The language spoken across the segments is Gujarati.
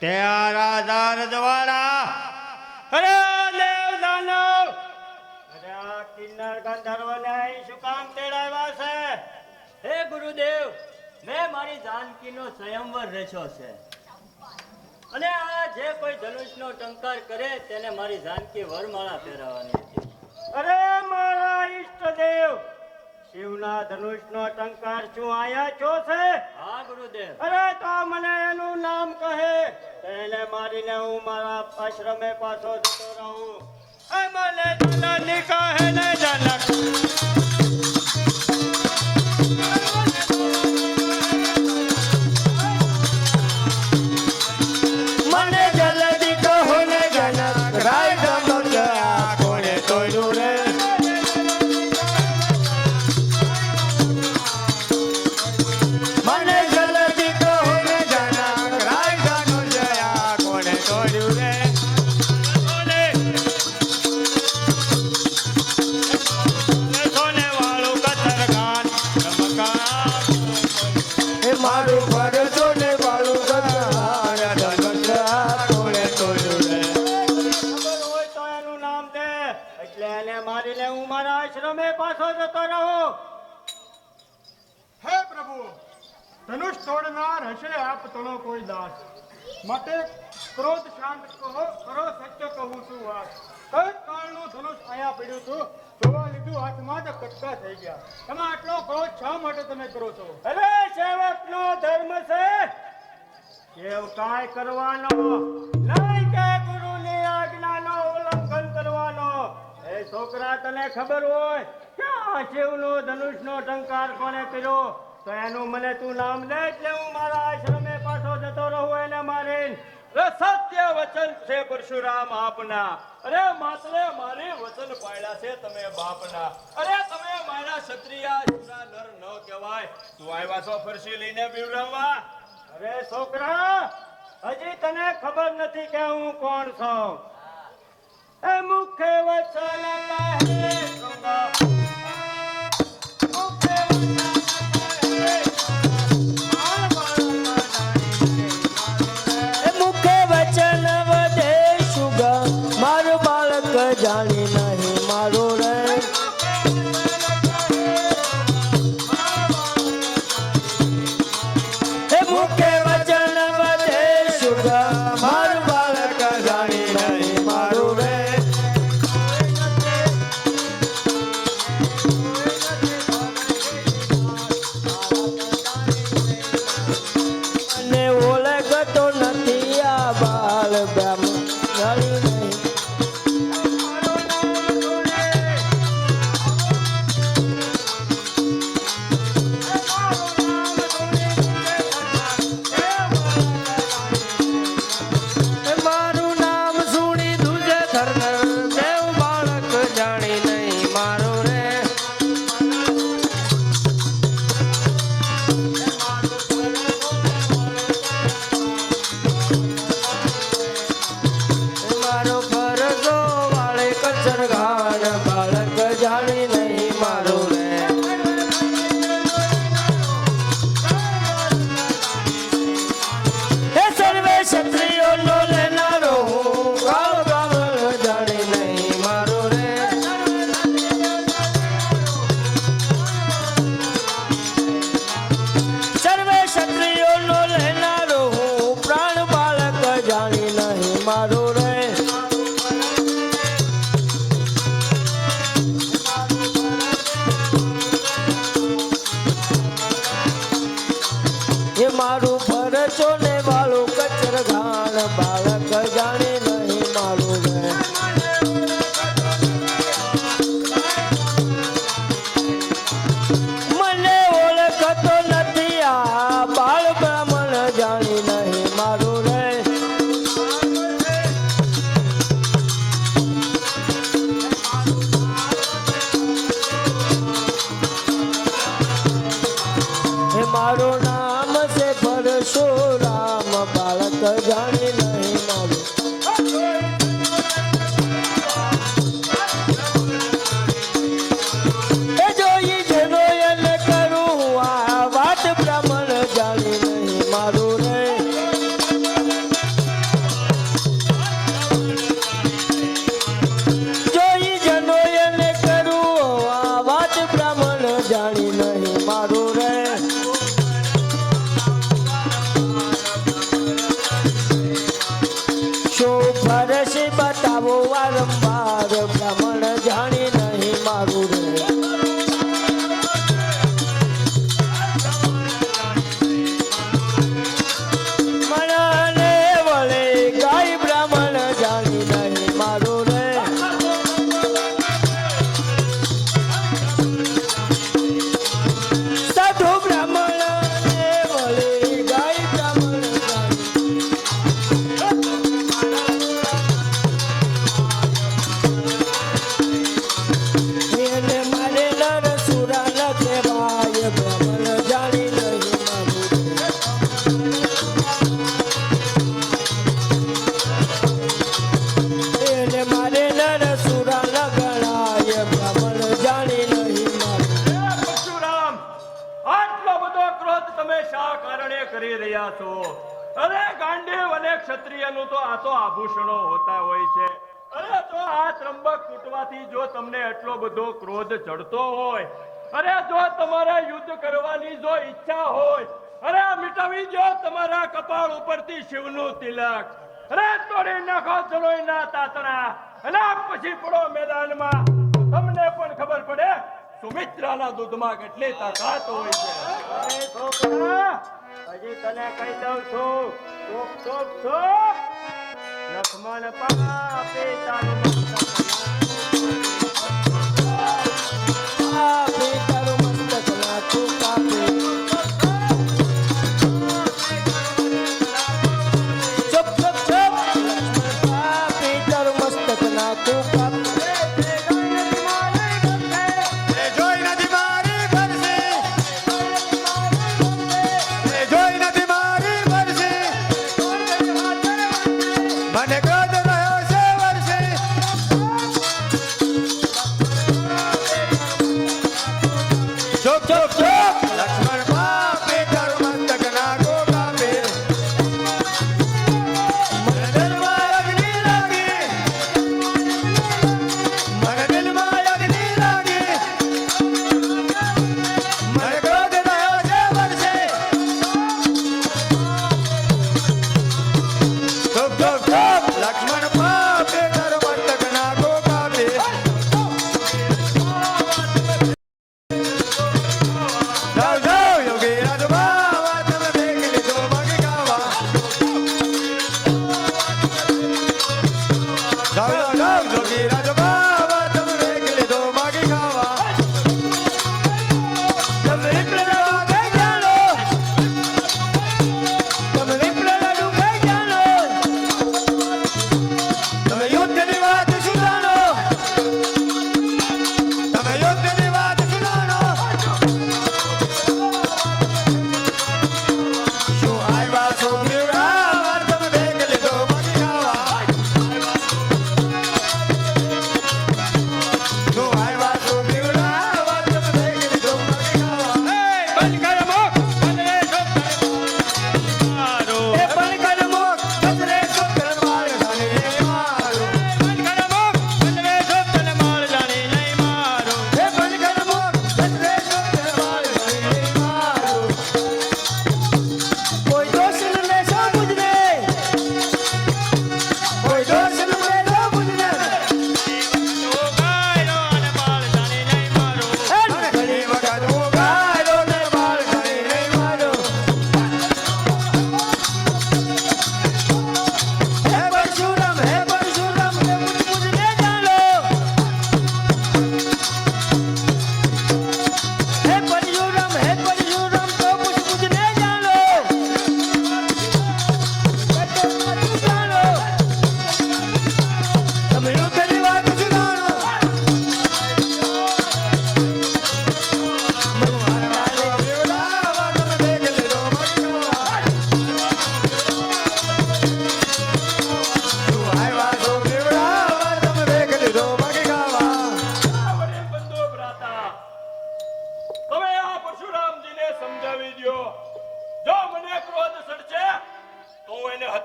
તે આ રાજા અરે દેવ દાનવ. અરે આ કિન્નર ગંધર્વને અહીં શું કામ તેડાવ્યા છે? હે ગુરુદેવ મેં મારી જાનકીનો સ્વયંવર રચ્યો છે. અને આ જે કોઈ ધનુષનો ટંકાર કરે તેને મારી જાનકી વરમાળા પહેરાવવાની હતી અરે મારા ઈષ્ટદેવ શિવના ધનુષનો ટંકાર છું આયા છો છે? હા ગુરુદેવ. અરે તો મને એનું નામ કહે. તેને મારીને હું મારા આશ્રમે પાછો જતો રહું. એ મને જનની કહે ને જનક પાછો જતો રહો હે પ્રભુ ધનુષ તોડનાર હશે આપ તણો કોઈ દાસ. માટે ક્રોધ શાંત કહો કરો સત્ય કહું છું વાત કઈ કાળનું ધનુષ અહીંયા પડ્યું હતું. જોવા લીધું હાથમાં જ કટકા થઈ ગયા. તમે આટલો ક્રોધ શા માટે તમે કરો છો? અરે સેવકનો ધર્મ છે. સેવકાય કરવાનો. નહીં છોકરા, તને ખબર હોય કે આ શિવનો, ધનુષનો ટંકાર કોને કર્યો? તો એનું મને તું નામ દે એટલે હું મારા આશ્રમે પાછો જતો રહું એને અરે સત્ય વચન છે પરશુરામ આપના. અરે માતરે મારે વચન પાડ્યા છે તમે બાપના. અરે તમે મારા ક્ષત્રિયા શુરા નર ન કહેવાય. તું આવ્યા છો ફરસી લઈને બીવડાવવા? અરે છોકરા, હજી તને ખબર નથી કે હું કોણ છું. એ મુખે વચન મારું કારણે કરી રહ્યા છો. અરે ગાંડીવ અને ક્ષત્રિયનું તો આ તો આભૂષણો હોતા હોય છે. અરે તો આ ત્રંબક તૂટવાથી જો તમને એટલો બધો ક્રોધ ચડતો હોય, અરે જો તમારે યુદ્ધ કરવાની જો ઈચ્છા હોય, અરે મિટાવી જો તમારા કપાળ ઉપરથી શિવનું તિલક. અરે તોડી નાખો ચલોઈ ના તાતણા. અને પછી પડો મેદાનમાં. સુમિત્રાના દૂધમાં કેટલી તાકાત હોય છે. હજી તને કહી દઉં છું ચોપ ચોપ ચોપ લખમણ પાપે તારું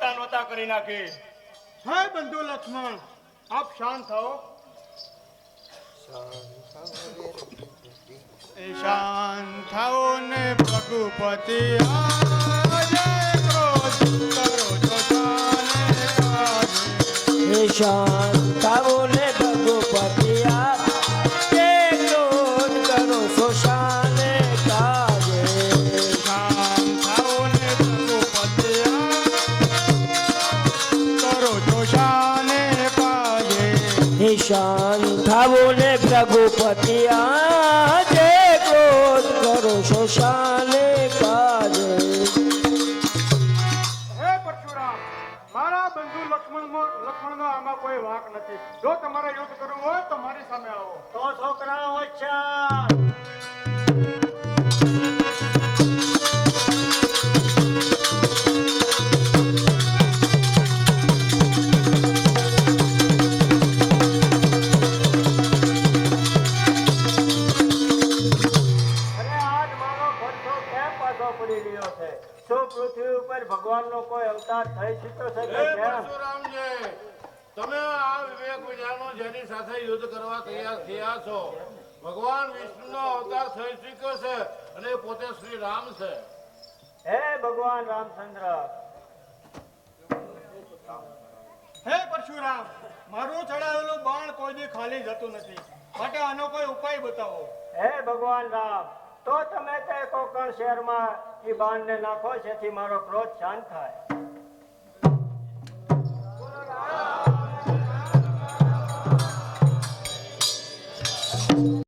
નોતા નોતા કરી નાખે. હે બંધુ લક્ષ્મણ આપ શાંત થાઓ. શાંત થાઓ ને ભગુપતિ ક્રોધ કરો શાંત ને જે ક્રોધ કરો શાને કાજે. હે પરશુરામ, મારા બંધુ લક્ષ્મણ લક્ષ્મણનો આમાં કોઈ વાંક નથી. જો તમારે યુદ્ધ કરવું હોય તો મારી સામે આવો. તો છોકરા હોશિયાર. પડી રહ્યો છે. શું પૃથ્વી ઉપર ભગવાનનો કોઈ અવતાર થઈ ચૂક્યો છે કે તમે આ વિવેક વિચારનો જેની સાથે યુદ્ધ કરવા તૈયાર થયા છો? ભગવાન વિષ્ણુનો અવતાર થઈ ચૂક્યો છે અને પોતે શ્રી રામ છે. હે ભગવાન રામચંદ્ર. હે પરશુરામ મારું ચડાવેલું બાણ કોઈ દી ખાલી જતું નથી. માટે આનો કોઈ ઉપાય બતાવો. હે ભગવાન રામ. તો તમે તે કોકણ શહેરમાં એ બાણને નાખો જેથી મારો ક્રોધ શાંત થાય.